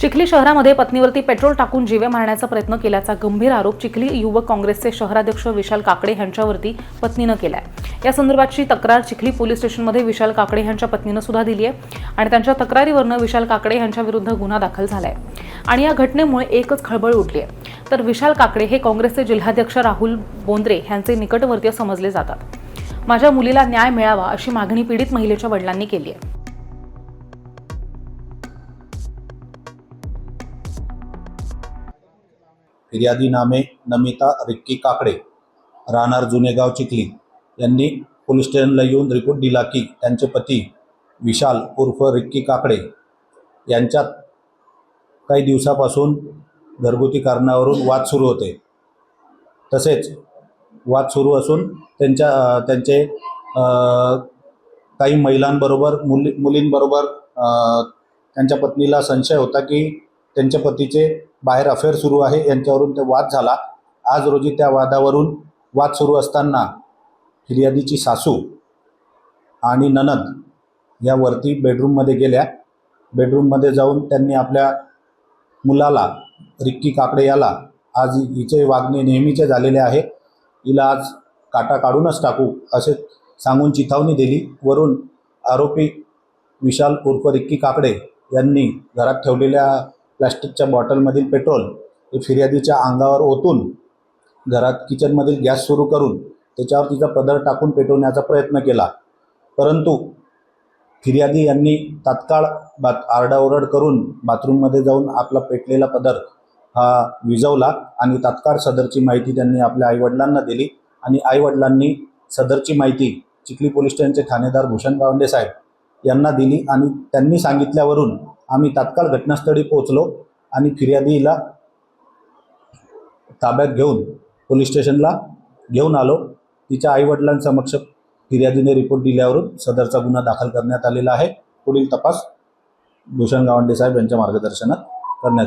चिखली शहरामध्ये पत्नीवरती पेट्रोल टाकून जीवे मारण्याचा प्रयत्न केल्याचा गंभीर आरोप चिखली युवक काँग्रेसचे शहराध्यक्ष विशाल काकडे यांच्यावरती पत्नीनं केलाय. या संदर्भातची तक्रार चिखली पोलीस स्टेशनमध्ये विशाल काकडे यांच्या पत्नीनं सुद्धा दिली आहे आणि त्यांच्या तक्रारीवरनं विशाल काकडे यांच्या विरुद्ध गुन्हा दाखल झालाय. आणि या घटनेमुळे एकच खळबळ उठली आहे तर विशाल काकडे हे काँग्रेसचे जिल्हाध्यक्ष राहुल बोंद्रे यांचे निकटवर्तीय समजले जातात. माझ्या मुलीला न्याय मिळावा अशी मागणी पीडित महिलेच्या वडिलांनी केली आहे फिर्यादी नामे नमिता रिक्की काकडे राहणार जुनेगाव चिखली. यांनी पोलीस स्टेशनला येऊन रिपोर्ट दिला की त्यांचे पती विशाल उर्फ रिक्की काकडे यांच्यात काही दिवसापासून घरगुती कारणावरून वाद सुरू होते. तसेच वाद सुरू असून त्यांच्या त्यांचे काही महिलांबरोबर मुली मुलींबरोबर त्यांच्या पत्नीला संशय होता की त्यांच्या पतीचे बाहेर अफेअर सुरू आहे. यांच्यावरून ते वाद झाला. आज रोजी त्या वादावरून वाद सुरू असताना फिर्यादीची सासू आणि ननद या वरती बेडरूममध्ये गेल्या. बेडरूममध्ये जाऊन त्यांनी आपल्या मुलाला रिक्की काकडे याला आज हिचे वागणे नेहमीचे झालेले आहे. हिला आज काटा काढूनच टाकू असे सांगून चिथावणी दिली. वरून आरोपी विशाल उर्फ रिक्की काकडे यांनी घरात ठेवलेल्या प्लॅस्टिकच्या बॉटलमधील पेट्रोल हे फिर्यादीच्या अंगावर ओतून घरात किचनमधील गॅस सुरू करून त्याच्यावर तिचा पदर टाकून पेटवण्याचा प्रयत्न केला. परंतु फिर्यादी यांनी तात्काळ बात आरडाओरड करून बाथरूममध्ये जाऊन आपला पेटलेला पदर हा विझवला आणि तात्काळ सदरची माहिती त्यांनी आपल्या आईवडिलांना दिली आणि आईवडिलांनी सदरची माहिती चिखली पोलीस स्टेशनचे ठाणेदार भूषण गावंडे साहेब यांना दिली आणि त्यांनी सांगितल्यावरून आम्ही तात्काळ घटनास्थळी पोहोचलो आणि फिर्यादीला ताब्यात घेऊन पोलीस स्टेशनला घेऊन आलो. तिच्या आईवडिलांसमक्ष फिर्यादीने रिपोर्ट दिल्यावरून सदरचा गुन्हा दाखल करण्यात आलेला आहे. पुढील तपास भूषण गावंडे साहेब यांच्या मार्गदर्शनात करण्यात